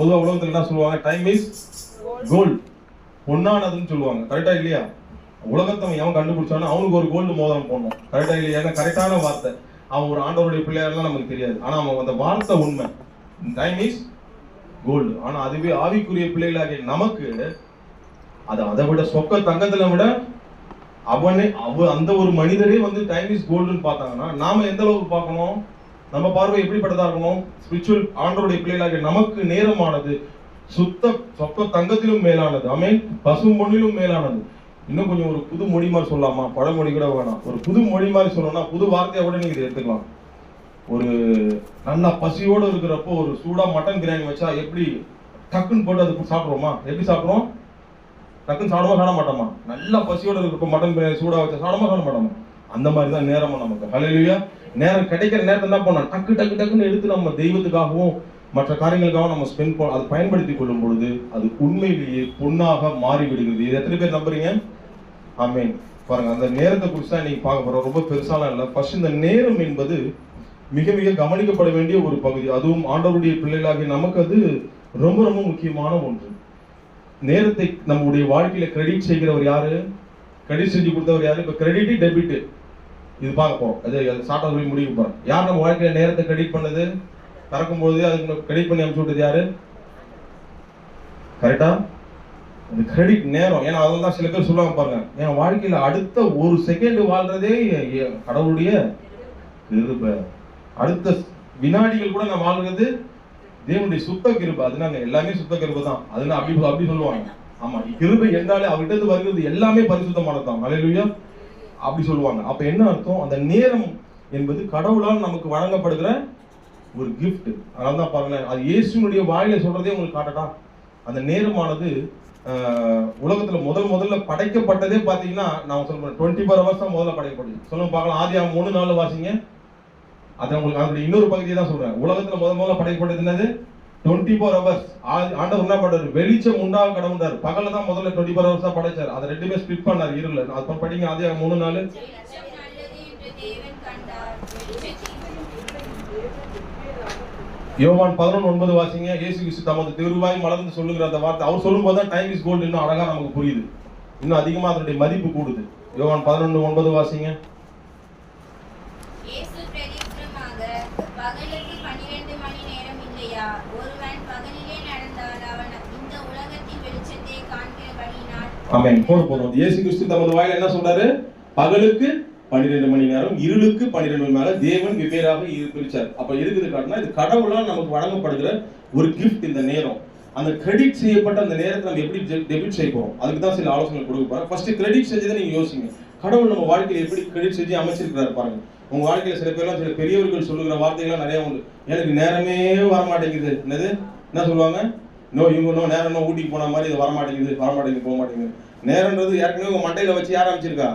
பொதுவாக உலகத்தில் என்ன சொல்லுவாங்க? டைம் இஸ் கோல்டு பொன்னானதுன்னு சொல்லுவாங்க. கரெக்டா இல்லையா? உலகத்தை எவன் கண்டுபிடிச்சானோ அவனுக்கு ஒரு கோல்டு மோதிரம் போடணும். கரெக்டா இல்லையா? ஏன்னா கரெக்டான வார்த்தை. அவன் ஒரு ஆண்டவருடைய பிள்ளையாரெலாம் நமக்கு தெரியாது. ஆனால் அவன் அந்த வார்த்தை உண்மை. டைம் இஸ் கோல்டு ஆனால் அதுவே ஆவிக்குரிய பிள்ளைகளாகிய நமக்கு அது அதை விட சொக்க தங்கத்தில் விட அவனே அவ அந்த ஒரு மனிதரே வந்து டைம் இஸ் கோல்டுன்னு பார்த்தாங்கன்னா நாம எந்த அளவுக்கு பார்க்கணும்? நம்ம பார்வை எப்படிப்பட்டதா இருக்கணும்? ஸ்பிரிச்சுவல் ஆண்டவருடைய பிள்ளைகளாக நமக்கு நேரமானது. சுத்த சொப்ப தங்கத்திலும் மேலானது. அமேன் பசு மொழியிலும் மேலானது. இன்னும் கொஞ்சம் ஒரு புது மொழி மாதிரி சொல்லலாமா? பழமொழி கூட வேணாம். ஒரு புது மொழி மாதிரி சொல்லணும்னா புது வார்த்தையை கூட நீங்க எடுத்துக்கலாம். ஒரு நல்லா பசியோடு இருக்கிறப்போ ஒரு சூடா மட்டன் பிரியாணி வச்சா எப்படி டக்குன்னு போட்டு அது சாப்பிடுவோமா எப்படி சாப்பிடுவோம் டக்குன்னு சாப்பிடுமா சாப்பிட மாட்டோமா? நல்லா பசியோட இருக்கிறப்போ மட்டன் பிரியாணி சூடா வச்சா சாப்பிடுமா சாப்பிட மாட்டோமா? அந்த மாதிரி தான் நேரமா நமக்கு. ஹalleluya நேரம் கிடைக்கிற நேரத்தில் என்ன பண்ணோம் டக்கு டக்கு டக்குன்னு எடுத்து நம்ம தெய்வத்துக்காகவும் மற்ற காரியங்களுக்காகவும் நம்ம ஸ்பெண்ட் பண்ண அதை பயன்படுத்தி கொள்ளும் பொழுது அது உண்மையிலேயே பொண்ணாக மாறிவிடுகிறது. இது எத்தனை பேர் நம்புறீங்க? ஆமீன். பாருங்க அந்த நேரத்தை குறித்து தான் நீங்க பார்க்க போறோம். ரொம்ப பெருசாலாம் இல்லை. ஃபர்ஸ்ட் இந்த நேரம் என்பது மிக மிக கவனிக்கப்பட வேண்டிய ஒரு பகுதி. அதுவும் ஆண்டவருடைய பிள்ளைகளாகிய நமக்கு அது ரொம்ப ரொம்ப முக்கியமான ஒன்று. நேரத்தை நம்முடைய வாழ்க்கையில கிரெடிட் செய்கிறவர் யாரு? கிரெடிட் செஞ்சு கொடுத்தவர் யாரு? இப்ப கிரெடிட் டெபிட் இது பார்க்க போகிறோம் அது அது ஷார்ட்டா சொல்லி முடிவு போகிறோம் யார் நம்ம வாழ்க்கையில் நேரத்தை கிரெடிட் பண்ணது? பறக்கும்போது அதுக்கு கிரெடிட் பண்ணி அனுப்பிச்சு விட்டது யாரு? கரெக்டா அந்த கிரெடிட் நேரம். ஏன்னா அதில் தான் சில பேர் சொல்லுவாங்க பாருங்க. என் வாழ்க்கையில் அடுத்த ஒரு செகண்ட் வாழ்றதே கடவுளுடைய கிருப. அடுத்த வினாடிகள் கூட நான் வாழ்றது தேவனுடைய சுத்த கிருபை. அது நாங்கள் எல்லாமே சுத்த கிருபை தான். அதுனா அப்படி அப்படி சொல்லுவாங்க. ஆமா கிருபை என்றாலே அவர்கிட்ட வருகிறது எல்லாமே பரிசுத்தமானது தான் அலையிலுயா அப்படி சொல்லுவாங்க. அப்போ என்ன அர்த்தம்? அந்த நேரம் என்பது கடவுளால் நமக்கு வழங்கப்படுகிற ஒரு கிஃப்ட் அதனால தான் பாருங்களேன் அது இயேசுனுடைய வாயில சொல்றதே உங்களுக்கு காட்டட்டா? அந்த நேரமானது உலகத்துல முதல் முதல்ல படைக்கப்பட்டதே பாத்தீங்கன்னா நான் சொல்றேன் டுவெண்ட்டி ஃபோர் ஹவர்ஸ் தான் முதல்ல படைக்கப்பட்டது. சொல்லுங்க பார்க்கலாம். ஆதி மூணு நாள் வாசிங்க. அது உங்களுக்கு அதனுடைய இன்னொரு பகுதியை தான் சொல்றேன். உலகத்துல முதல் முதல்ல படைக்கப்பட்டது என்னது? டுவெண்ட்டி ஃபோர் ஹவர்ஸ் ஆண்டவர் என்ன பண்றாரு? வெளிச்சம் உண்டாக கடவுண்டார் பகல தான் முதல்ல டுவெண்ட்டி ஃபோர் ஹவர்ஸ் தான் படைச்சார். அதை ரெண்டுமே ஸ்பிட் பண்ணார் இருள. அப்ப படிங்க அதே மூணு நாள். யோவான் பதினொன்று ஒன்பது வாசிங்க. இயேசு கிறிஸ்து தமது திருவாய் மலர்ந்து சொல்லுகிற அந்த வார்த்தை. அவர் சொல்லும்போது தான் டைம் இஸ் கோல்டு இன்னும் அழகா நமக்கு புரியுது. இன்னும் அதிகமாக அதனுடைய மதிப்பு கூடுது. யோவான் பதினொன்று ஒன்பது வாசிங்க. ஆமென். போன போறோம் இயேசு கிறிஸ்து தமது வாயில என்ன சொல்றாரு? பகலுக்கு பன்னிரெண்டு மணி நேரம் இருளுக்கு பன்னிரெண்டு மணி நேரம் தேவன் வெவ்வேறாக இரு- பிரிச்சார் அப்ப இருக்குது காட்டினா இது கடவுளால் நமக்கு வழங்கப்படுகிற ஒரு கிஃப்ட் இந்த நேரம். அந்த கிரெடிட் செய்யப்பட்ட அந்த நேரத்தை நம்ம எப்படி டெபிட் செய்ய போறோம்? அதுக்கு தான் சில ஆலோசனை கொடுக்க போறேன் ஃபர்ஸ்ட் கிரெடிட் செஞ்சதை நீங்க யோசிங்க. கடவுள் நம்ம வாழ்க்கையில எப்படி கிரெடிட் செஞ்சு அமைச்சிருக்கிறாரு பாருங்க. உங்க வாழ்க்கையில சில பேர்லாம் சில பெரியவர்கள் சொல்லுகிற வார்த்தைகள்லாம் நிறைய உண்டு. எனக்கு நேரமே வர மாட்டேங்குது என்னது? என்ன சொல்லுவாங்க? இன்னும் இவங்க நோ நேரம் நோ ஊட்டிக்கு போன மாதிரி இது வர மாட்டேங்குது வர போக மாட்டேங்குது நேரம்ன்றது ஏற்கனவே உங்க மண்டையில வச்சு யார் அமைச்சிருக்கா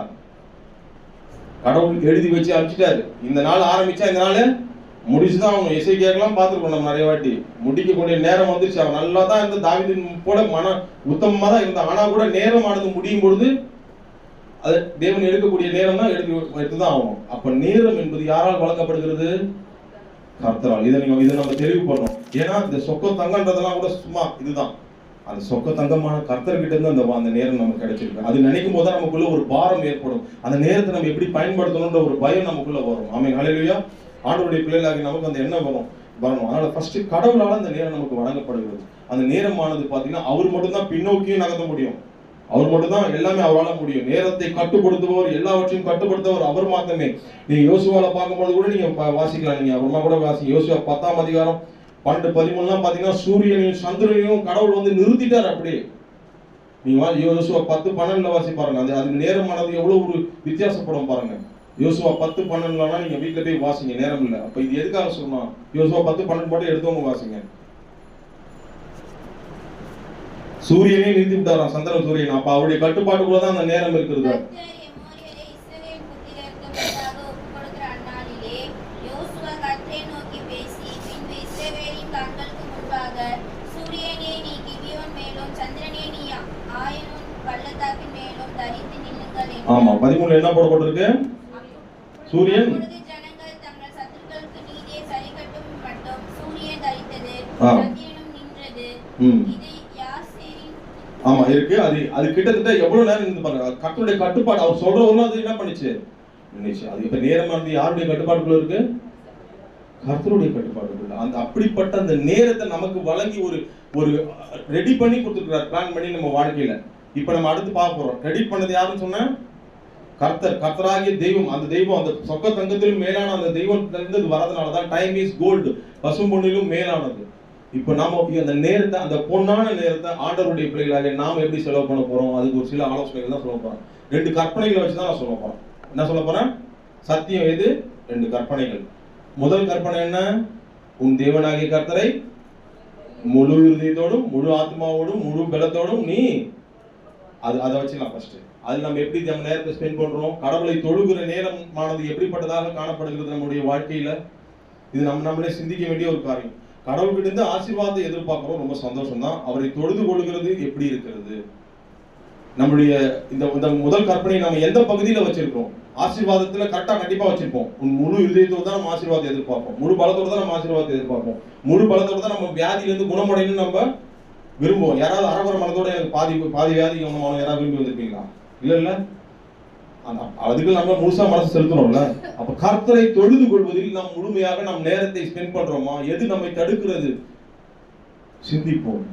கடவுள் எழுதி வச்சு அமைச்சிட்டாரு இந்த நாள் ஆரம்பிச்சா இந்த நாள் முடிச்சுதான் அவங்க இசை கேட்கலாம் பார்த்துருக்கோம் நம்ம நிறைய வாட்டி. முடிக்கக்கூடிய நேரம் வந்துச்சு அவன் நல்லா தான் இருந்த தாவிதின் போல மன உத்தமமாக தான் இருந்தான். ஆனால் கூட நேரம் ஆனது முடியும் பொழுது அது தேவன் எடுக்கக்கூடிய நேரம் தான் எடுத்து எடுத்து தான் ஆகும் அப்போ நேரம் என்பது யாரால் வழங்கப்படுகிறது? கர்த்தரால். இதை நீங்க இதை நம்ம தெளிவு பண்ணோம் ஏன்னா இந்த சொக்க தங்கன்றதெல்லாம் கூட சும்மா இதுதான். அந்த சொக்க தங்கமான கர்த்தர்கிட்ட இருந்து அந்த அந்த நேரம் நமக்கு கிடைச்சிருக்கு. அது நினைக்கும் போது தான் நமக்குள்ள ஒரு பாரம் ஏற்படும். அந்த நேரத்தை நம்ம எப்படி பயன்படுத்தணும்ன்ற ஒரு பயம் நமக்குள்ள வரும். ஆமை ஹalleluya. ஆண்டோடைய பிள்ளைகளாகி நமக்கு அந்த எண்ணம் வரும். வரணும். அதனால ஃபர்ஸ்ட் கடவுளால் அந்த நேரம் நமக்கு வழங்கப்படுகிறது. அந்த நேரமானது பார்த்தீங்கன்னா அவர் மட்டும்தான் பின்னோக்கியும் நகர்த்த முடியும். அவர் மட்டும்தான் எல்லாமே அவரால் முடியும். நேரத்தை கட்டுப்படுத்துபவர் எல்லாவற்றையும் கட்டுப்படுத்தவர் அவர் மாத்தமே நீங்க யோசுவால பார்க்கும்போது கூட நீங்க வாசிக்கலாம். நீங்க அப்புறமா கூட வாசி யோசுவா பத்தாம் அதிகாரம் பன்னெண்டு பதிமூணுலாம் பாத்தீங்கன்னா சூரியனையும் சந்திரனையும் கடவுள் வந்து நிறுத்திட்டார் அப்படியே. நீங்க வா- யோசுவா பத்து பன்னெண்டுல வாசி பாருங்க. அது அதுக்கு நேரமானது எவ்வளவு ஒரு வித்தியாசப்படும் பாருங்க. யோசுவா பத்து பன்னெண்டுலனா நீங்க வீட்டுல போய் வாசிங்க. நேரம் இல்லை. அப்ப இது எதுக்காக சொன்னால் யோசுவா பத்து பன்னெண்டு மட்டும் எடுத்தவங்க வாசிங்க. சூரியனே நிறுத்தி விட்டாராம் சந்திரன் சூரியன். அப்ப அவருடைய கட்டுப்பாட்டுக்குள்ள தான் அந்த நேரம் இருக்கிறது. ஆமா. பதிமூணுல என்ன போடப்பட்டிருக்கு? சூரியன். சூரியன் தரித்தது ம். ஆமா இருக்கு. அது அது கிட்டத்தட்ட எவ்வளவு நேரம் இருந்து பாருங்க. கத்தருடைய கட்டுப்பாடு அவர் சொல்றவரும் அது என்ன பண்ணுச்சு? நினைச்சு அது இப்ப நேரம் வந்து யாருடைய கட்டுப்பாடுக்குள்ள இருக்கு? கர்த்தருடைய கட்டுப்பாடுக்குள்ள அந்த அப்படிப்பட்ட அந்த நேரத்தை நமக்கு வழங்கி ஒரு ஒரு ரெடி பண்ணி கொடுத்துருக்கிறார். பிளான் பண்ணி நம்ம வாழ்க்கையில. இப்ப நம்ம அடுத்து பார்க்க போறோம். ரெடி பண்ணது யாருன்னு சொன்ன? கர்த்தர். கர்த்தராகிய தெய்வம். அந்த தெய்வம் அந்த சொக்க தங்கத்திலும் மேலான அந்த தெய்வம் இருந்து வரதுனால தான் டைம் இஸ் கோல்டு பசும்பொன்னிலும் மேலானது. இப்போ நாம அந்த நேரத்தை அந்த பொன்னான நேரத்தை ஆண்டவருடைய பிள்ளைகளாக நாம் எப்படி செலவு பண்ண போறோம்? அதுக்கு ஒரு சில ஆலோசனைகள் தான் சொல்ல போறேன் ரெண்டு கற்பனைகளை வச்சு தான் நான் சொல்ல போறேன். என்ன சொல்ல போறேன்? சத்தியம் எது? ரெண்டு கற்பனைகள். முதல் கற்பனை என்ன? உன் தேவனாகிய கர்த்தரை முழு இருதயத்தோடும் முழு ஆத்மாவோடும் முழு பலத்தோடும் நீ அது அதை வச்சுக்கலாம் ஃபர்ஸ்ட் அது நம்ம எப்படி நம்ம நேரத்தை ஸ்பெண்ட் பண்றோம்? கடவுளை தொழுகிற நேரமானது எப்படிப்பட்டதாக காணப்படுகிறது நம்முடைய வாழ்க்கையில? இது நம்ம நம்மளே சிந்திக்க வேண்டிய ஒரு காரியம். கடவுள்கிட்ட ஆசீர்வாதத்தை எதிர்பார்க்கிறோம். ரொம்ப சந்தோஷம் தான் அவரை தொழுது கொள்கிறது எப்படி இருக்கிறது? நம்முடைய இந்த இந்த முதல் கற்பனை நம்ம எந்த பகுதியில் வச்சிருக்கோம் ஆசீர்வாதத்துல கரெக்டா கண்டிப்பா வச்சிருப்போம். உன் முழு இதயத்தோடு தான் நம்ம ஆசீர்வாதத்தை எதிர்பார்ப்போம். முழு பலத்தோட தான் நம்ம ஆசீர்வாதத்தை எதிர்பார்ப்போம். முழு பலத்தோடு தான் நம்ம வியாதியிலேருந்து குணமடையணும்னு நம்ம விரும்புவோம். யாராவது அரவர மனதோட எனக்கு பாதி பாதி வியாதி குணமான யாராவது விரும்பி வந்திருப்பீங்களா? இல்லை இல்லை? அதுக்கு நம்ம முழுசா மனசு செலுத்தணும்ல. அப்ப கர்த்தரை தொழுது கொள்வதில் நாம் முழுமையாக நம் நேரத்தை ஸ்பெண்ட் பண்றோமா? எது நம்மை தடுக்கிறது? சிந்திப்போம்.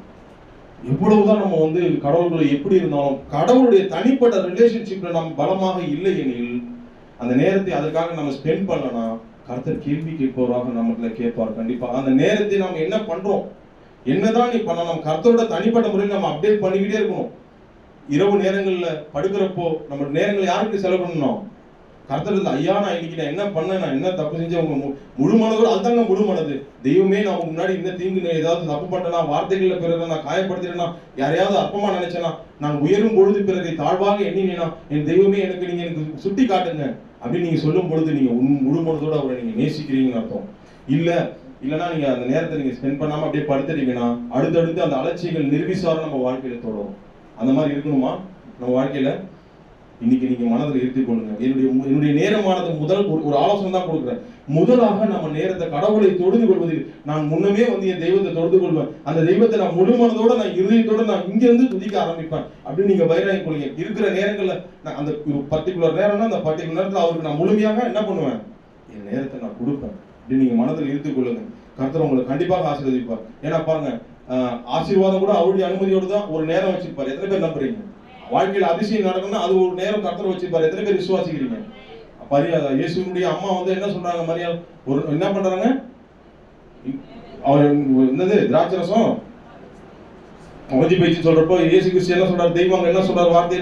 எவ்வளவுதான் நம்ம வந்து கடவுள்களை எப்படி இருந்தாலும் கடவுளுடைய தனிப்பட்ட ரிலேஷன்ஷிப்ல நம்ம பலமாக இல்லை எனில் அந்த நேரத்தை அதுக்காக நம்ம ஸ்பெண்ட் பண்ணனா கர்த்தர் கேள்வி கேட்பவராக நம்மள கேட்பார் கண்டிப்பா. அந்த நேரத்தை நம்ம என்ன பண்றோம்? என்னதான் நீ பண்ண நம்ம கர்த்தரோட தனிப்பட்ட முறையில் நம்ம அப்டேட் பண்ணிக்கிட்டே இருக்கணும். இரவு நேரங்களில் படுக்கிறப்போ நம்ம நேரங்களை யாருக்கு செலவு பண்ணணும்? கர்த்தர் இருந்து ஐயா நான் இன்னைக்கு நான் என்ன பண்ணேன்? நான் என்ன தப்பு செஞ்சேன்? அவங்க மு- முழு மனதோட அதுதாங்க முழு மனது. தெய்வமே நான் முன்னாடி இந்த தீங்கு ஏதாவது தப்பு பண்ணனா வார்த்தைகளில் பிறகு நான் காயப்படுத்தினா யாரையாவது அற்பமா நினைச்சேனா நான் உயரும் பொழுது பிறகு தாழ்வாக எண்ணினா என் தெய்வமே எனக்கு நீங்க எனக்கு சுட்டி காட்டுங்க. அப்படின்னு நீங்க சொல்லும் பொழுது நீங்க உன் முழு மனதோட அவரை நீங்க நேசிக்கிறீங்கன்னு அர்த்தம். இல்ல இல்லைன்னா நீங்க அந்த நேரத்தை நீங்க ஸ்பெண்ட் பண்ணாம அப்படியே படுத்துட்டீங்கன்னா அடுத்தடுத்து அந்த அலட்சியங்கள் நிர்விசாரம் நம்ம வாழ்க்கையில தொடரும். அந்த மாதிரி இருக்கணுமா? நம்ம வாழ்க்கையில? இன்னைக்கு நீங்க மனதில் இருத்தி கொள்ளுங்க. என்னுடைய என்னுடைய நேரமானது முதல் ஒரு ஒரு ஆலோசனை தான் கொடுக்குறேன். முதலாக நம்ம நேரத்தை கடவுளை தொழுது கொள்வதில் நான் முன்னமே வந்து என் தெய்வத்தை தொழுது கொள்வேன். அந்த தெய்வத்தை நான் முழு மனதோட நான் இருதயத்தோட நான் இங்கிருந்து துதிக்க ஆரம்பிப்பேன். அப்படின்னு நீங்க வைராயம் கொள்ளுங்க. இருக்கிற நேரங்கள்ல நான் அந்த பர்டிகுலர் நேரம்னா அந்த பர்டிகுலர் நேரத்தில் அவருக்கு நான் முழுமையாக என்ன பண்ணுவேன்? என் நேரத்தை நான் கொடுப்பேன். அப்படின்னு நீங்க மனதில் இருத்திக் கொள்ளுங்க. கருத்தர் உங்களை கண்டிப்பாக ஆசீர்வதிப்பார். ஏன்னா பாருங்க ஆசீர்வாதம் கூட அவருடைய அனுமதியோடு தான் ஒரு நேரம் வச்சிருப்பார். எத்தனை பேர் நம்புறீங்க? வாழ்க்கையில் அதிசயம் நடக்கணும்னா அது ஒரு நேரம் கர்த்தர் வச்சிருப்பாரு. எத்தனை பேர் விசுவாசிக்கிறீங்க? மரியாதை இயேசுனுடைய அம்மா வந்து என்ன சொல்றாங்க மரியாதை? ஒரு என்ன பண்றாங்க? அவர் என்னது? திராட்சை ரசம் அவதி பயிற்சி சொல்றப்போ இயேசு கிறிஸ்து என்ன சொல்றாரு? தெய்வம் என்ன சொல்றாரு வார்த்தை?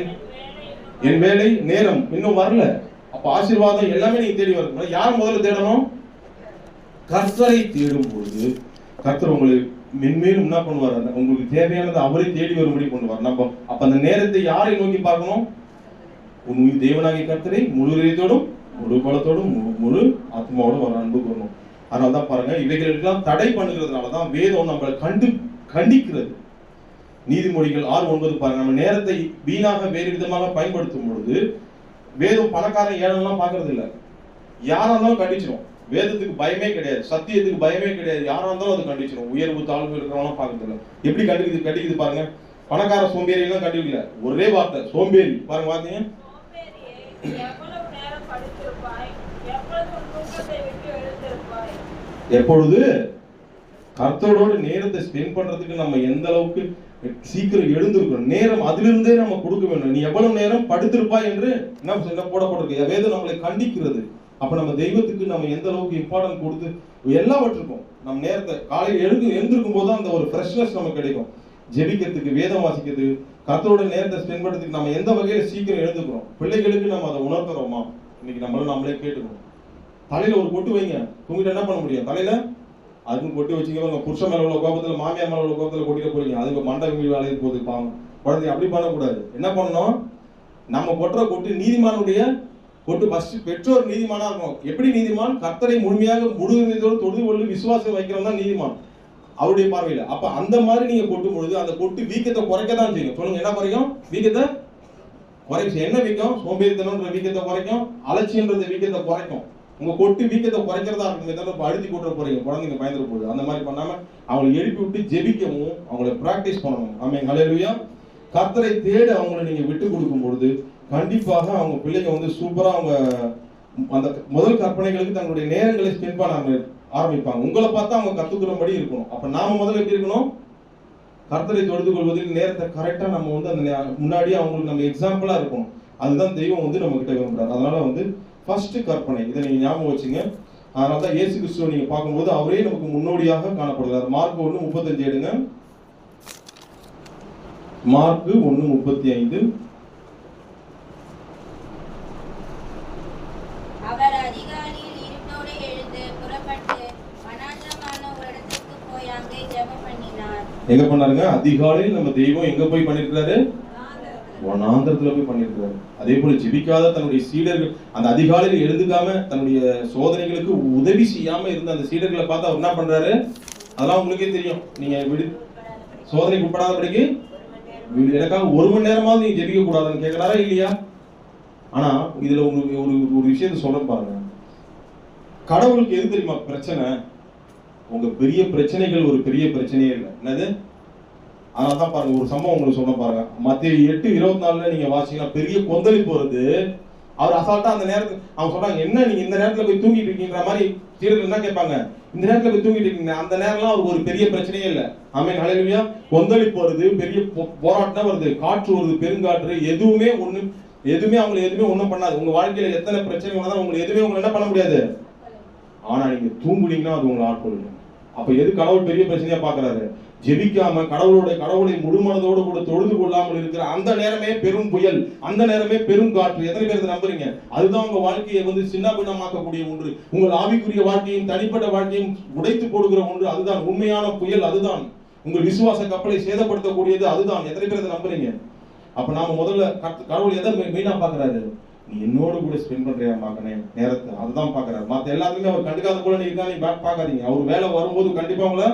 என் வேலை நேரம். இன்னும் வரல. அப்ப ஆசீர்வாதம் எல்லாமே நீங்க தேடி வரணும். யார் முதல்ல தேடணும்? கர்த்தரை தேடும் பொழுது கர்த்தர் உங்களை மென்மேலும் என்ன பண்ணுவார்? அந்த உங்களுக்கு தேவையானது அவரே தேடி வரும்படி பண்ணுவார். நம்ம அப்ப அந்த நேரத்தை யாரை நோக்கி பார்க்கணும்? உன் தேவனாகிய கர்த்தரை முழு இதயத்தோடும் முழு பலத்தோடும் முழு- முழு ஆத்மாவோடும் வர அன்பு கூறணும் அதனால தான் பாருங்க இவைகளுக்கெல்லாம் தடை பண்ணுகிறதுனால தான் வேதம் நம்மளை கண்டு கண்டிக்கிறது. நீதிமொழிகள் ஆறு ஒன்பது பாருங்க நம்ம நேரத்தை வீணாக வேறு விதமாக பயன்படுத்தும் பொழுது வேதம் பணக்காரன் ஏழெல்லாம் பார்க்கறது இல்லை யாராலும் கண்டிச்சிடும் வேதத்துக்கு பயமே கிடையாது சத்தியத்துக்கு பயமே கிடையாது. யாரா இருந்தாலும் அது கண்டிச்சிடும் உயர்வு தாழ்வு இருக்கிறவங்களும் பார்க்கறது எப்படி கண்டிக்குது கண்டிக்குது பாருங்க. பணக்கார சோம்பேறி எல்லாம் கண்டிக்கல. ஒரே வார்த்தை சோம்பேறி. பாருங்க பாத்தீங்க எப்பொழுது கர்த்தரோட நேரத்தை ஸ்பெண்ட் பண்றதுக்கு நம்ம எந்த அளவுக்கு சீக்கிரம் எழுந்திருக்கணும் நேரம் அதிலிருந்தே நம்ம கொடுக்க வேண்டும். நீ எவ்வளவு நேரம் படுத்திருப்பா என்று என்ன என்ன போடப்பட்டிருக்கு. வேதம் நம்மளை கண்டிக்கிறது. அப்போ நம்ம தெய்வத்துக்கு நம்ம எந்த அளவுக்கு இம்பார்ட்டன்ட் கொடுத்து எல்லாவற்றுக்கும் நம்ம நேரத்தை காலையில் எழுந்து எழுந்திருக்கும் போது அந்த ஒரு ஃப்ரெஷ்னஸ் நமக்கு கிடைக்கும். ஜெபிக்கிறதுக்கு வேதம் வாசிக்கிறது கத்தரோட நேரத்தை ஸ்பெண்ட் பண்ணுறதுக்கு நம்ம எந்த வகையில் சீக்கிரம் எழுந்துக்கிறோம்? பிள்ளைகளுக்கு நம்ம அதை உணர்த்துறோமா? இன்னைக்கு நம்மளும் நம்மளே கேட்டுக்கணும். தலையில ஒரு பொட்டு வைங்க. தூங்கிட்டு என்ன பண்ண முடியும்? தலையில? அதுக்கு பொட்டு வச்சுக்க உங்க புருஷன் மேல உள்ள கோபத்துல மாமியார் மேல உள்ள கோபத்துல கொட்டிட்டு போறீங்க. அதுக்கு மண்டபம் மீது போகுது பாவம். குழந்தை அப்படி பண்ணக்கூடாது. என்ன பண்ணணும்? நம்ம கொட்டுற கொட்டு நீதிமானுடைய கொட்டு ஃபர்ஸ்ட் பெற்றோர் நீதிமானா இருக்கும் எப்படி நீதிமான்? கர்த்தரை முழுமையாக முழுவதோடு தொழுது கொண்டு விசுவாசம் வைக்கிறவங்க தான் நீதிமான். அவருடைய பார்வையில. அப்ப அந்த மாதிரி நீங்க கொட்டும் பொழுது அந்த கொட்டு வீக்கத்தை குறைக்க தான் செய்யும். சொல்லுங்க என்ன குறைக்கும்? வீக்கத்தை குறைச்சி என்ன வீக்கம்? சோம்பேறித்தனம்ன்ற வீக்கத்தை குறைக்கும். அலட்சியன்றத வீக்கத்தை குறைக்கும். உங்க கொட்டு வீக்கத்தை குறைக்கிறதா இருக்கும் ஏதாவது இப்ப அழுத்தி கொட்டுற போறீங்க. குழந்தைங்க பயந்துட போகுது அந்த மாதிரி பண்ணாம அவங்களை எழுப்பி விட்டு ஜெபிக்கவும் அவங்கள ப்ராக்டிஸ் பண்ணணும். ஆமாம் ஹalleluya கர்த்தரை தேட அவங்களை நீங்க விட்டு கொடுக்கும் பொழுது கண்டிப்பாக அவங்க பிள்ளைங்க வந்து சூப்பராக அவங்க அந்த முதல் கற்பனைகளுக்கு தங்களுடைய நேரங்களை ஸ்பெண்ட் பண்ண ஆரம்பிப்பாங்க. உங்களை பார்த்தா அவங்க கத்துக்கிறபடி இருக்கணும். அப்ப நாம முதல்ல எப்படி இருக்கணும்? கர்த்தரை தொடுத்து கொள்வதில் நேரத்தை கரெக்டா நம்ம வந்து அந்த முன்னாடி முன்னாடியே அவங்களுக்கு நம்ம எக்ஸாம்பிளா இருக்கணும். அதுதான் தெய்வம் வந்து நம்ம கிட்ட விரும்புறாரு. அதனால வந்து ஃபர்ஸ்ட் கற்பனை. இதை நீங்க ஞாபகம் வச்சுங்க. அதனால தான் இயேசு கிறிஸ்துவ நீங்க பார்க்கும்போது அவரே நமக்கு முன்னோடியாக காணப்படுகிறார். மார்க் ஒன்று முப்பத்தஞ்சு எடுங்க. மார்க் ஒன்று முப்பத்தி ஐந்து அவர் அதிகாலையில் இருட்டோடு எழுந்து புறப்பட்டு வனாந்தரமான ஒரு இடத்துக்கு போய் அங்கே ஜெபம் பண்ணினார் எங்க பண்ணாருங்க? அதிகாலையில் நம்ம தெய்வம் எங்க போய் பண்ணிருக்கிறாரு? வனாந்திரத்துல. போய் பண்ணிருக்கிறாரு. அதே போல ஜெபிக்காத தன்னுடைய சீடர்கள் அந்த அதிகாலையில் எழுந்துக்காம தன்னுடைய சோதனைகளுக்கு உதவி செய்யாம இருந்த அந்த சீடர்களை பார்த்து அவர் என்ன பண்றாரு? அதெல்லாம் உங்களுக்கே தெரியும். நீங்க விடு சோதனைக்கு உட்படாதபடிக்கு எனக்காக ஒரு மணி நேரமாவது நீங்க ஜெபிக்க கூடாதுன்னு கேட்கிறாரா இல்லையா? ஆனா இதுல உங்களுக்கு ஒரு ஒரு விஷயத்தை சொல்ல பாருங்க. கடவுளுக்கு எது தெரியுமா? பிரச்சனை? உங்க பெரிய பிரச்சனைகள் ஒரு பெரிய பிரச்சனையே இல்லை. என்னது? அதனால தான் பாருங்க ஒரு சம்பவம் உங்களுக்கு சொல்ல பாருங்க. மத்திய எட்டு இருபத்தி நாலுல நீங்க வாசிக்கலாம். பெரிய கொந்தளிப்பு வருது. அவர் அசால்ட்டா அந்த நேரத்துக்கு அவங்க சொல்றாங்க என்ன நீங்க இந்த நேரத்துல போய் தூங்கிட்டு இருக்கீங்கிற மாதிரி சீரர்கள் என்ன கேட்பாங்க? இந்த நேரத்துல போய் தூங்கிட்டு இருக்கீங்க. அந்த நேரம்லாம் அவருக்கு ஒரு பெரிய பிரச்சனையே இல்லை. ஆமே ஹalleluya. கொந்தளிப்பு வருது பெரிய போராட்டம் வருது. காற்று வருது பெருங்காற்று எதுவுமே ஒண்ணு எதுவுமே அவங்களை எதுவுமே ஒண்ணும் பண்ணாது. உங்க வாழ்க்கையில எத்தனை பிரச்சனை வந்தாலும் உங்களுக்கு எதுவுமே உங்களை என்ன பண்ண முடியாது. ஆனா நீங்க தூங்குனீங்கன்னா அது உங்களை ஆட்கொள்ளும். அப்ப எது கடவுள் பெரிய பிரச்சனையா பாக்குறாரு? ஜெபிக்காம கடவுளுடைய கடவுளை முழுமனதோடு கூட தொழுது கொள்ளாமல் இருக்கிற அந்த நேரமே பெரும் புயல் அந்த நேரமே பெரும் காற்று. எத்தனை பேர் நம்புறீங்க? அதுதான் உங்க வாழ்க்கையை வந்து சின்னபின்னமாக்கக்கூடிய ஒன்று. உங்கள் ஆவிக்குரிய வாழ்க்கையும் தனிப்பட்ட வாழ்க்கையும் உடைத்து போடுகிற ஒன்று. அதுதான் உண்மையான புயல் அதுதான். உங்கள் விசுவாச கப்பலை சேதப்படுத்தக்கூடியது அதுதான். எத்தனை பேர் நம்புறீங்க? அப்ப நாம முதல்ல கடவுள் எதை மெயினா பாக்குறாரு? நீ என்னோடு கூட ஸ்பெண்ட் பண்றியா மகனே நேரத்தை அதுதான் பாக்குறாரு மத்த எல்லாத்துக்குமே அவர் கண்டுக்காத போல நீங்க தான் நீ பார்க்காதீங்க. அவர் வேலை வரும்போது கண்டிப்பா உங்களை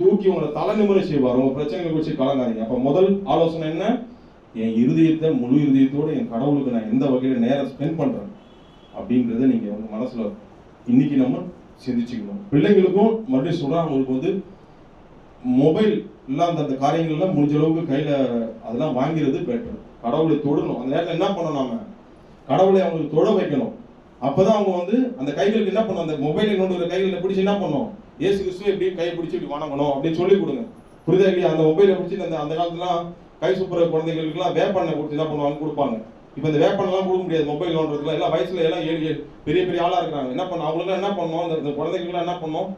தூக்கி உங்களை தலை நிமிர செய்வார். உங்க பிரச்சனைகளை குறித்து கலங்காதீங்க. அப்ப முதல் ஆலோசனை என்ன? என் இருதயத்தை முழு இருதயத்தோடு என் கடவுளுக்கு நான் எந்த வகையில நேரம் ஸ்பெண்ட் பண்றேன் அப்படின்றத நீங்க உங்க மனசுல இன்னைக்கு நம்ம சிந்திச்சுக்கணும். பிள்ளைங்களுக்கும் மறுபடியும் சொல்றேன் அவங்களுக்கு வந்து மொபைல் எல்லாம் அந்தந்த காரியங்கள்லாம் முடிஞ்ச அளவுக்கு கையில அதெல்லாம் வாங்கிறது பெட்டர் கடவுளை தொடணும். அந்த நேரத்தில் என்ன பண்ணணும் நாம? கடவுளை அவங்களுக்கு தொட வைக்கணும். அப்பதான் அவங்க வந்து அந்த கைகளுக்கு என்ன பண்ணும்? அந்த மொபைலை நோண்டுகிற கைகளில் பிடிச்சி என்ன பண்ணும்? ஏசு கிறிஸ்துவை எப்படி கை பிடிச்சி இப்படி வணங்கணும் அப்படின்னு சொல்லி கொடுங்க. புரியுதா இல்லையா? அந்த மொபைலை பிடிச்சி அந்த அந்த காலத்துலாம் கை சுப்புற குழந்தைகளுக்குலாம் வேப்பண்ணை கொடுத்து என்ன பண்ணுவாங்க? கொடுப்பாங்க. இப்போ இந்த வேப்பெண்ணெல்லாம் கொடுக்க முடியாது. மொபைல் நோண்டுறதுல எல்லாம் வயசுல எல்லாம் ஏழு ஏழு பெரிய பெரிய ஆளா இருக்காங்க என்ன பண்ண அவங்களுக்குலாம் என்ன பண்ணணும் அந்த குழந்தைகளுக்குலாம் என்ன பண்ணும்?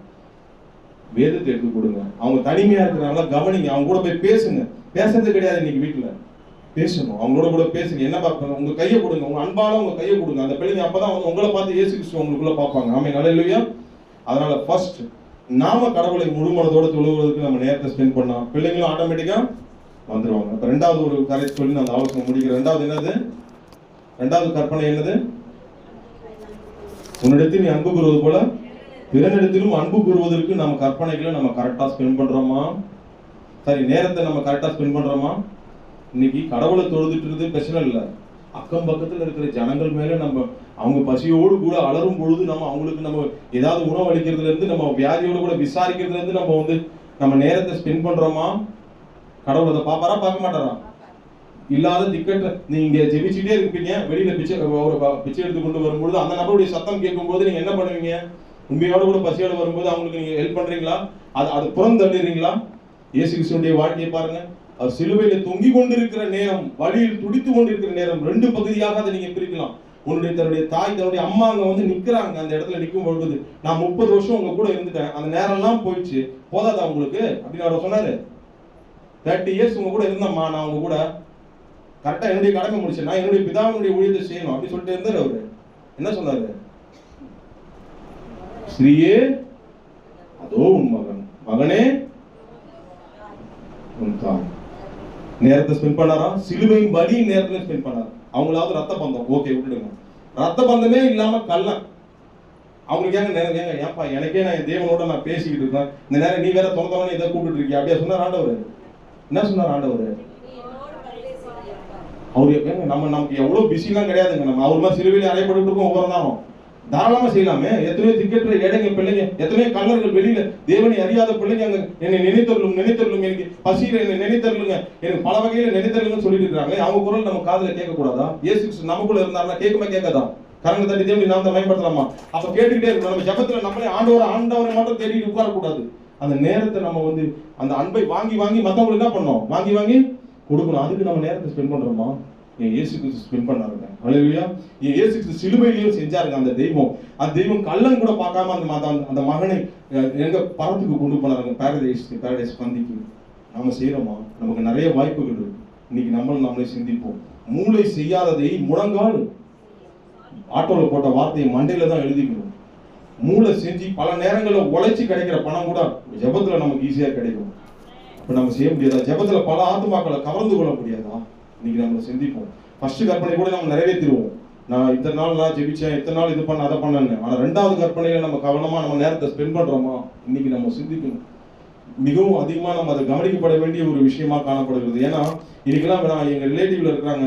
வேதத்தை எடுத்து கொடுங்க. அவங்க தனிமையா இருக்கிறாங்களா கவனிங்க. அவங்க கூட போய் பேசுங்க. பேசுறது கிடையாது இன்னைக்கு வீட்டுல. பேசணும். அவங்களோட கூட பேசுங்க. என்ன பார்க்கணும்? உங்க கையை கொடுங்க. உங்க அன்பால உங்க கையை கொடுங்க. அந்த பிள்ளைங்க அப்பதான் வந்து உங்களை பார்த்து இயேசு கிறிஸ்து உங்களுக்குள்ள பார்ப்பாங்க. ஆமே நல்ல இல்லையா அதனால ஃபர்ஸ்ட் நாம கடவுளை முழு மனதோட தொழுவதற்கு நம்ம நேரத்தை ஸ்பெண்ட் பண்ணோம் பிள்ளைங்களும் ஆட்டோமேட்டிக்கா வந்துருவாங்க. அப்ப ரெண்டாவது ஒரு கரை சொல்லி நான் அந்த ஆலோசனை முடிக்கிறேன். ரெண்டாவது என்னது? ரெண்டாவது கற்பனை என்னது? உன்னிடத்தில் நீ அன்பு கூறுவது போல பிறனிடத்திலும் அன்பு கூறுவதற்கு நம்ம கற்பனைகளை நம்ம கரெக்டா ஸ்பெண்ட் பண்றோமா? சரி நேரத்தை நம்ம கரெக்டா ஸ்பெண்ட் பண்றோமா? இன்னைக்கு கடவுளை தொழுதுட்டுறது பிரச்சனை இல்லை. அக்கம் பக்கத்தில் இருக்கிற ஜனங்கள் மேலே நம்ம அவங்க பசியோடு கூட அலறும் பொழுது நம்ம அவங்களுக்கு நம்ம ஏதாவது உணவு அளிக்கிறதுலேருந்து நம்ம வியாதியோடு கூட விசாரிக்கிறதுலேருந்து நம்ம வந்து நம்ம நேரத்தை ஸ்பெண்ட் பண்ணுறோமா கடவுள் அதை பார்ப்பாரா பார்க்க மாட்டாரா? இல்லாத திக்கட்ட நீங்க ஜெபிச்சுட்டே இருப்பீங்க. வெளியில பிச்சை ஒரு பிச்சை எடுத்து கொண்டு வரும்பொழுது அந்த நபருடைய சத்தம் கேட்கும்போது நீங்க என்ன பண்ணுவீங்க? உண்மையோட கூட பசியோட வரும்போது அவங்களுக்கு நீங்க ஹெல்ப் பண்றீங்களா? அது அது புறம் தள்ளிடுறீங்களா இயேசு கிறிஸ்துடைய வாழ்க்கையை பாருங்க. அவர் சிலுவையில தொங்கிக் கொண்டிருக்கிற நேரம் வழியில் துடித்து கொண்டிருக்கிற நேரம் ரெண்டு பகுதியாக அதை நீங்க பிரிக்கலாம். உன்னுடைய தன்னுடைய தாய் தன்னுடைய அம்மா அங்க வந்து நிக்கிறாங்க. அந்த இடத்துல நிற்கும் பொழுது நான் முப்பது வருஷம் உங்க கூட இருந்துட்டேன். அந்த நேரம்லாம் போயிடுச்சு. போதாதா உங்களுக்கு? அப்படின்னு அவர் சொன்னாரு. தேர்ட்டி இயர்ஸ் உங்க கூட இருந்தம்மா. நான் உங்க கூட கரெக்டா என்னுடைய கடமை முடிச்சேன். நான் என்னுடைய பிதாவினுடைய ஊழியத்தை செய்யணும் அப்படி சொல்லிட்டு இருந்தாரு அவரு. என்ன சொன்னாரு? ஸ்ரீயே அதோ உன் மகன். மகனே உன் தாய். நேரத்தை ஸ்பெண்ட் பண்ணாரா சிலுவையின் வலி நேரத்துல ஸ்பெண்ட் பண்ணாரு. அவங்களாவது ரத்த பந்தம். ஓகே விட்டுடுங்க. ரத்த பந்தமே இல்லாம கள்ளன் அவங்களுக்கு ஏங்க நேரம்? ஏங்க ஏப்பா எனக்கே நான் என் தேவனோட நான் பேசிக்கிட்டு இருக்கேன். இந்த நேரம் நீ வேற தொந்தவன இதை கூப்பிட்டு இருக்கியா? அப்படியே சொன்னார் ஆண்டவர். என்ன சொன்னார் ஆண்டவர்? அவர் ஏங்க நம்ம நமக்கு எவ்வளவு பிஸிலாம் கிடையாதுங்க. நம்ம அவர் மாதிரி சிலுவையில் அறையப்பட்டு இருக்கோம் ஒவ்வொரு நாளும். தாராளமா செய்யலாமே. எத்தனையோ திக்கற்ற இடைங்க பிள்ளைங்க எத்தனையோ கல்லர்கள் வெளியில தேவனை அறியாத பிள்ளைங்க அங்க என்னை நினைத்தருளும் நினைத்தருளும் எனக்கு பசியில என்னை நினைத்தருளுங்க. எனக்கு பல வகையில நினைத்தருளுங்கன்னு சொல்லிட்டு இருக்காங்க. அவங்க குரல் நம்ம காதுல கேட்க கூடாதா ஏசு நமக்குள்ள இருந்தாருன்னா கேட்குமா கேட்காதா? கரங்க தட்டி தேவனை நாம தான் பயன்படுத்தலாமா அப்ப கேட்டுக்கிட்டே இருக்கணும். நம்ம ஜபத்துல நம்மளே ஆண்டவரை ஆண்டவரை மட்டும் தேடிட்டு உட்கார கூடாது அந்த நேரத்தை நம்ம வந்து அந்த அன்பை வாங்கி வாங்கி மத்தவங்களுக்கு என்ன பண்ணோம் வாங்கி வாங்கி கொடுக்கணும். அதுக்கு நம்ம நேரத்தை ஸ்பெண்ட் பண்றோமா? என் இயேசு கிறிஸ்து ஸ்பெண்ட் பண்ணாருங்க. ஹalleluya என் இயேசு கிறிஸ்து சிலுவையிலையும் செஞ்சாருங்க அந்த தெய்வம். அந்த தெய்வம் கள்ளன் கூட பார்க்காம அந்த மத- அந்த- மகனை எங்க பரத்துக்கு கொண்டு போனாருங்க. பாரடைஸ் பேரடைஸ் பந்திக்கு. நாம செய்யறோமா நமக்கு நிறைய வாய்ப்புகள் இருக்கு. இன்னைக்கு நம்மளும் நம்மளே சிந்திப்போம். மூளை செய்யாததை முழங்கால் ஆட்டோவில் போட்ட வார்த்தையை மண்டையில தான் எழுதிக்கணும். மூளை செஞ்சு பல நேரங்களில் உழைச்சி கிடைக்கிற பணம் கூட ஜபத்தில் நமக்கு ஈஸியாக கிடைக்கும். இப்போ நம்ம செய்ய முடியாதா? ஜபத்தில் பல ஆத்துமாக்களை கவர்ந்து கொள்ள முடியாதா? இன்னைக்கு நம்ம சிந்திப்போம். ஃபர்ஸ்ட் கற்பனை கூட நம்ம நிறைவேற்றிடுவோம். நான் இத்தனை நாள் நான் ஜெபிச்சேன் இத்தனை நாள் இது பண்ண அதை பண்ணேன்னு ஆனால் ரெண்டாவது கற்பனையில நம்ம கவனமாக நம்ம நேரத்தை ஸ்பெண்ட் பண்ணுறோமா இன்னைக்கு நம்ம சிந்திக்கணும். மிகவும் அதிகமாக நம்ம அதை கவனிக்கப்பட வேண்டிய ஒரு விஷயமா காணப்படுகிறது. ஏன்னா இன்னைக்கெல்லாம் நான் எங்கள் ரிலேட்டிவ்ல இருக்கிறாங்க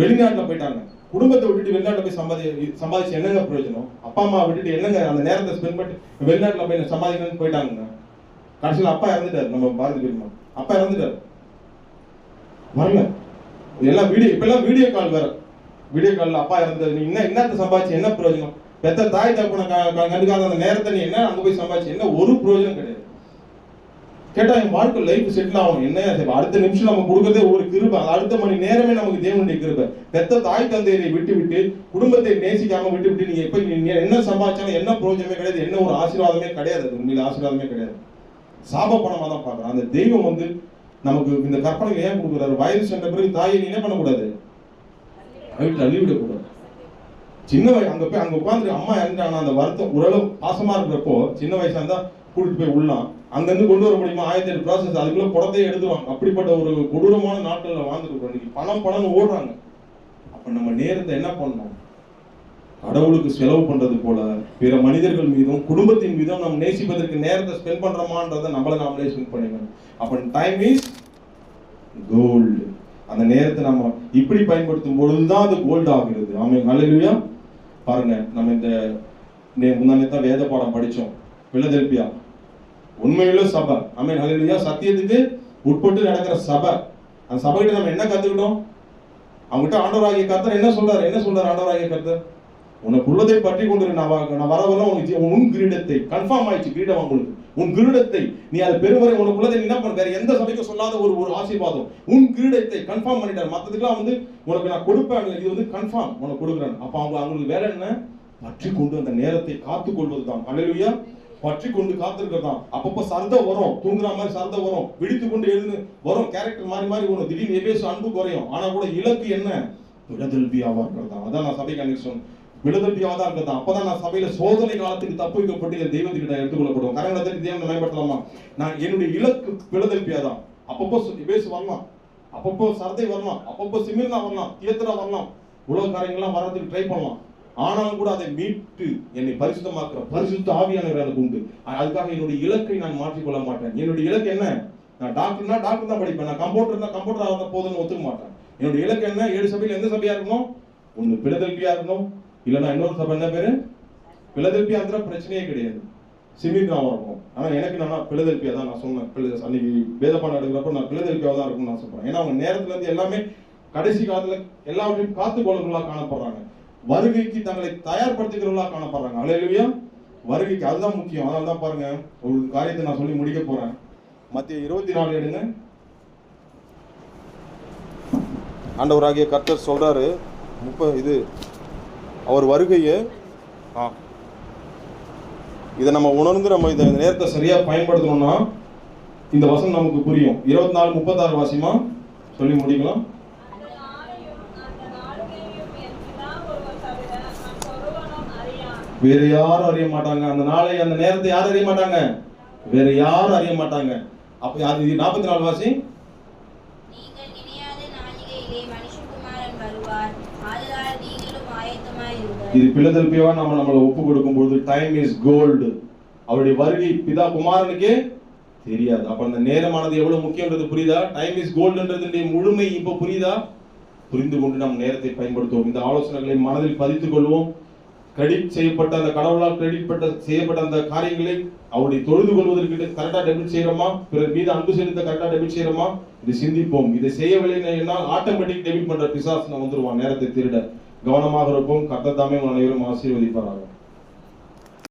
வெளிநாட்டில் போயிட்டாங்க. குடும்பத்தை விட்டுட்டு வெளிநாட்டில் போய் சம்பாதி சம்பாதிச்சு என்னங்க பிரயோஜனம்? அப்பா அம்மா விட்டுட்டு என்னங்க அந்த நேரத்தை ஸ்பெண்ட் பண்ணி வெளிநாட்டில் போய் சம்பாதிக்கணும்னு போயிட்டாங்க கடைசியில் அப்பா இறந்துட்டார். நம்ம பாரதி பெருமா அப்பா இறந்துட்டார். வரல. எல்லாம் வீடியோ இப்பெல்லாம் வீடியோ கால் வேற. வீடியோ காலில் அப்பா இருந்தது நீ என்ன என்னத்த சம்பாதிச்சு என்ன பிரயோஜனம்? பெத்த தாய் தகப்பனை கண்டுக்காத அந்த நேரத்தை நீ என்ன அங்கே போய் சம்பாதிச்சு? என்ன ஒரு பிரயோஜனம் கிடையாது. கேட்டால் என் வாழ்க்கை லைஃப் செட்டில் ஆகும். என்ன அடுத்த நிமிஷம் நம்ம கொடுக்கறதே ஒரு கிருபை. அடுத்த மணி நேரமே நமக்கு தேவனுடைய கிருபை. பெத்த தாய் தந்தையை விட்டு விட்டு குடும்பத்தை நேசிக்காம விட்டு விட்டு நீங்க எப்ப என்ன சம்பாதிச்சாலும் என்ன பிரயோஜனமே கிடையாது. என்ன ஒரு ஆசீர்வாதமே கிடையாது. உண்மையில ஆசீர்வாதமே கிடையாது. சாப பணமா தான் பார்க்குறேன் அந்த தெய்வம் வந்து நமக்கு இந்த கற்பனை ஏன் கொடுக்குறாரு? வயது சென்ற பிறகு தாயை நீ என்ன பண்ணக்கூடாது? வீட்டில் அள்ளிவிடக்கூடாது சின்ன வயசு அங்கே போய் அங்கே உட்காந்து அம்மா இறந்துட்டாங்க அந்த வருத்தம் ஓரளவு பாசமாக இருக்கிறப்போ சின்ன வயசாக இருந்தால் கூட்டிட்டு போய் உள்ளலாம் அங்கேருந்து கொண்டு வர முடியுமா? ஆயிரத்தி எட்டு ப்ராசஸ் அதுக்குள்ளே புறத்தையே எடுத்துருவாங்க. அப்படிப்பட்ட ஒரு கொடூரமான நாட்களில் வாழ்ந்துருக்கோம் இன்னைக்கு பணம் பணம்னு ஓடுறாங்க. அப்போ நம்ம நேரத்தை என்ன பண்ணணும்? கடவுளுக்கு செலவு பண்ணுறது போல பிற மனிதர்கள் மீதும் குடும்பத்தின் மீதும் நம்ம நேசிப்பதற்கு நேரத்தை ஸ்பெண்ட் பண்ணுறோமான்றதை நம்மள நாமளே ஸ்பெண்ட் பண்ணிக்கணும். அப்போ டைம் இஸ் கோல்டு அந்த நேரத்தை நம்ம இப்படி பயன்படுத்தும் பொழுது தான் அது கோல்டு ஆகிறது. ஆமே அழகுலையா பாருங்க நம்ம இந்த நே- தான் வேத பாடம் படித்தோம் பிலதெல்பியா. உண்மையில சபை. ஆமே அழகுலையா சத்தியத்துக்கு உட்பட்டு நடக்கிற சபை. அந்த சபைகிட்ட நம்ம என்ன கற்றுக்கிட்டோம் அவங்ககிட்ட ஆண்டவராகிய கர்த்தர் என்ன சொல்றாரு? என்ன சொல்றாரு ஆண்டவராகிய கர்த்தர்? உனக்கு உள்ளதை பற்றி கொண்டு நான் வர நான் வரவெல்லாம் உனக்கு உன் கிரீடத்தை கன்ஃபார்ம் ஆயிடுச்சு. கிரீடம் உங்களுக்கு உன் கிரீடத்தை நீ அதை பெருவரை உனக்கு உள்ளதை நீ என்ன வேற எந்த சபைக்கும் சொல்லாத ஒரு ஒரு ஆசீர்வாதம். உன் கிரீடத்தை கன்ஃபார்ம் பண்ணிட்டார். மற்றதுக்கெல்லாம் வந்து உனக்கு நான் கொடுப்பேன் இது வந்து கன்ஃபார்ம் உனக்கு கொடுக்குறேன். அப்ப அவங்க அவங்களுக்கு வேலை என்ன? பற்றி கொண்டு அந்த நேரத்தை காத்து கொள்வதுதான் அல்லேலூயா பற்றி கொண்டு காத்திருக்கிறதான் அப்பப்போ சர்தை வரும். தூங்குற மாதிரி சர்தை வரும். விழித்து கொண்டு எழுந்து வரும். கேரக்டர் மாறி மாறி வரும். திடீர்னு எபேசு அன்பு குறையும். ஆனா கூட இலக்கு என்ன? விடுதல்பியாவா தான் அதான் நான் சபைக்கு அன்னைக்கு சொன்னேன். விடுதல்பியாவா தான் அப்பதான் நான் சபையில சோதனை காலத்துக்கு தப்பு வைக்கப்பட்டு என் தெய்வத்துக்கிட்ட எடுத்துக்கொள்ளப்படும். கரங்களை தட்டி தேவனை மேம்படுத்தலாமா? நான் என்னுடைய இலக்கு விடுதல்பியா தான் அப்பப்போ பேசு வரலாம். அப்பப்போ சரதை வரலாம். அப்பப்போ சிமிர்னா வரலாம். தியேத்தரா வரலாம். உலக காரியங்கள்லாம் வர்றதுக்கு ட்ரை பண்ணலாம். ஆனாலும் கூட அதை மீட்டு என்னை பரிசுத்தமாக்குற பரிசுத்த ஆவியானவர் எனக்கு உண்டு. அதுக்காக என்னுடைய இலக்கை நான் மாற்றிக்கொள்ள மாட்டேன். என்னுடைய இலக்கு என்ன? நான் டாக்டர்னா டாக்டர் தான் படிப்பேன். நான் கம்ப்யூட்டர்னா கம்ப்யூட்டர் ஆகிற போதும்னு ஒத்துக்க மாட்டேன். என்னுடைய இலக்கு என்ன? ஏழு சபையில் எந்த சபையா இருக்கணும்? ஒன்று பிளதெல்பியா இருக்கணும். இல்லைன்னா இன்னொரு சபை என்ன பேரு? பிளதெல்பியாங்கிற பிரச்சனையே கிடையாது. சிமிர்னா இருக்கும். ஆனால் எனக்கு நான் பிளதெல்பியா தான் நான் சொன்னேன். அன்னைக்கு வேதப்பாடம் எடுக்கிறப்ப நான் பிளதெல்பியா தான் இருக்கும்னு நான் சொல்றேன். ஏன்னா அவங்க நேரத்துல இருந்து எல்லாமே கடைசி காலத்துல எல்லாவற்றையும் காத்து கொள்ளுங்களா காணப்படுறாங்க. வருகைக்கு தங்களை தயார்படுத்திக்கிறவர்களா காணப்படுறாங்க. அலையிலுயா வருகைக்கு அதுதான் முக்கியம். அதனால தான் பாருங்க ஒரு காரியத்தை நான் சொல்லி முடிக்க போறேன். மத்திய இருபத்தி நாலு எடுங்க. ஆண்டவராகிய கர்த்தர் சொல்றாரு முப்ப இது அவர் வருகையை ஆ இதை நம்ம உணர்ந்து நம்ம இந்த நேரத்தை சரியா பயன்படுத்தணும்னா இந்த வசனம் நமக்கு புரியும். இருபத்தி நாலு முப்பத்தாறு வாசிமா சொல்லி முடிக்கலாம். வேறு வேற யாரும் அறிய மாட்டாங்க. அந்த நாளை அந்த நேரத்தை யாரும் அறிய மாட்டாங்க? வேற யாரும் அறிய மாட்டாங்க. அப்ப அது நாற்பத்தி நாலு வாசி? நீங்கள் நினையாத நாளிகையிலே மனுஷகுமாரன் வருவார். ஆதலால் நீங்கள் இது பிலதெல்பியாவா நம்ம நம்மளை ஒப்பு கொடுக்கும் பொழுது டைம் இஸ் கோல்டு அவருடைய வருகை பிதா குமாரனுக்கே தெரியாது. அப்ப அந்த நேரமானது எவ்வளவு முக்கியன்றது புரியுதா? டைம் இஸ் கோல்டுன்றதுடைய முழுமை இப்ப புரியுதா? புரிந்து கொண்டு நம் நேரத்தை பயன்படுத்துவோம். இந்த ஆலோசனைகளை மனதில் பதித்துக் கொள்வோம். கிரெடிட் செய்யப்பட்ட அந்த கடவுளால் கிரெடிட் பட்ட செய்யப்பட்ட அந்த காரியங்களை அவருடைய தொழுது கொள்வதற்கு கரெக்டா டெபிட் செய்யறோமா? பிறர் மீது அன்பு செலுத்த கரெக்டா டெபிட் செய்யறோமா? இதை சிந்திப்போம். இதை செய்யவில்லை ஆட்டோமேட்டிக் டெபிட் பண்ற பிசாசு வந்துருவான். நேரத்தை திருட. கவனமாக இருப்போம். கர்த்தர் தாமே உங்கள் அனைவரும் ஆசீர்வதிப்பார்கள்